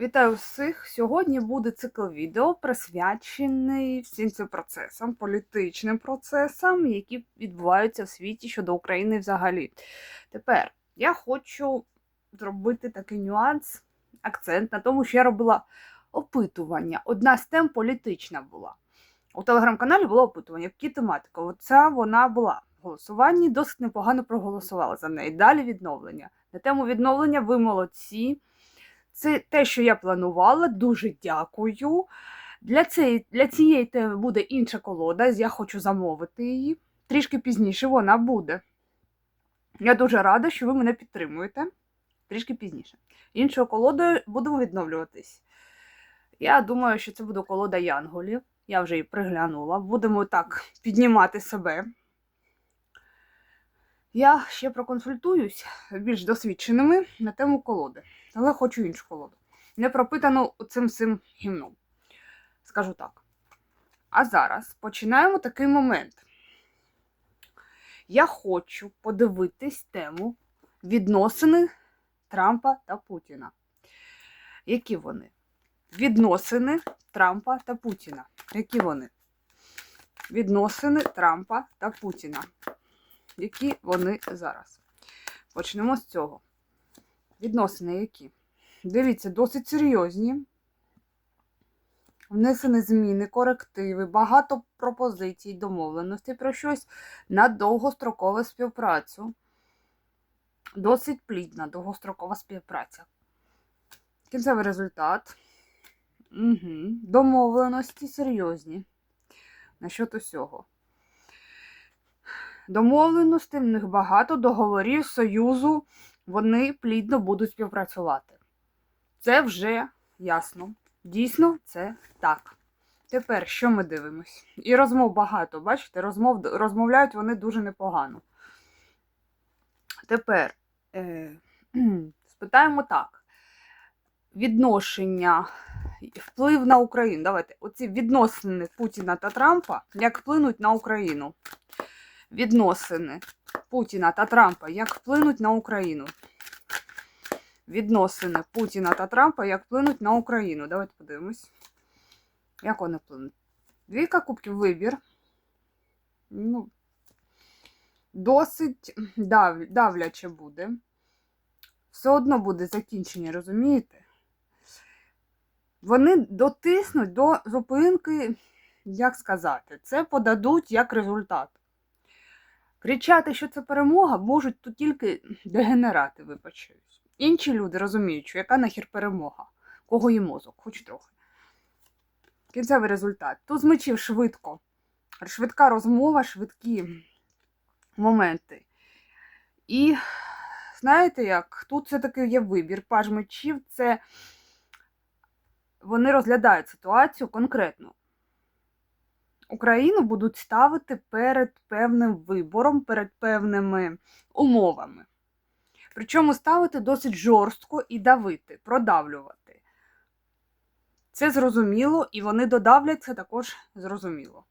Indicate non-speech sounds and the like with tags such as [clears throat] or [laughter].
Вітаю всіх! Сьогодні буде цикл відео присвячений всім цим процесам, політичним процесам, які відбуваються в світі щодо України взагалі. Тепер я хочу зробити такий нюанс, акцент на тому, що я робила опитування. Одна з тем політична була. У телеграм-каналі було опитування, які тематика. Оця вона була в голосуванні, досить непогано проголосувала за неї. Далі відновлення. На тему відновлення ви молодці. Це те, що я планувала. Дуже дякую. Для цієї, для цієї теми буде інша колода. Я хочу замовити її. Трішки пізніше вона буде. Я дуже рада, що ви мене підтримуєте. Трішки пізніше. Іншою колодою будемо відновлюватись. Я думаю, що це буде колода Янголів. Я вже її приглянула. Будемо так піднімати себе. Я ще проконсультуюсь більш досвідченими на тему колоди, але хочу іншу колоду. Не пропитану цим всім гімном. Скажу так. А зараз починаємо такий момент. Я хочу подивитись тему відносини Трампа та Путіна. Які вони? Відносини Трампа та Путіна. Які вони? Відносини Трампа та Путіна які вони зараз. Почнемо з цього. Відносини які? Дивіться, досить серйозні. Внесені зміни, корективи, багато пропозицій, домовленостей про щось на довгострокову співпрацю. Досить плідна довгострокова співпраця. Кінцевий результат. Угу. Домовленості серйозні. Насчет усього. Домовленостей в них багато, договорів, союзу, вони плідно будуть співпрацювати. Це вже ясно. Дійсно, це так. Тепер що ми дивимось? І розмов багато, бачите, розмов, розмовляють вони дуже непогано. Тепер е, [clears throat] спитаємо так: відношення, вплив на Україну. Давайте, оці відносини Путіна та Трампа як вплинуть на Україну відносини Путіна та Трампа як вплинуть на Україну. Відносини Путіна та Трампа як вплинуть на Україну. Давайте подивимось. Як вони вплинуть? Двійка кубків вибір. Ну, Досить дав, давляче буде. Все одно буде закінчення, розумієте? Вони дотиснуть до зупинки, як сказати, це подадуть як результат. Кричати, що це перемога, можуть тут тільки дегенерати, вибачаюсь. Інші люди розуміють, що яка нахер перемога, кого є мозок, хоч трохи. Кінцевий результат. Тут з мечів швидко. Швидка розмова, швидкі моменти. І знаєте як? Тут все-таки є вибір. Паж мечів це вони розглядають ситуацію конкретно. Україну будуть ставити перед певним вибором, перед певними умовами. Причому ставити досить жорстко і давити, продавлювати. Це зрозуміло, і вони додавлять це також зрозуміло.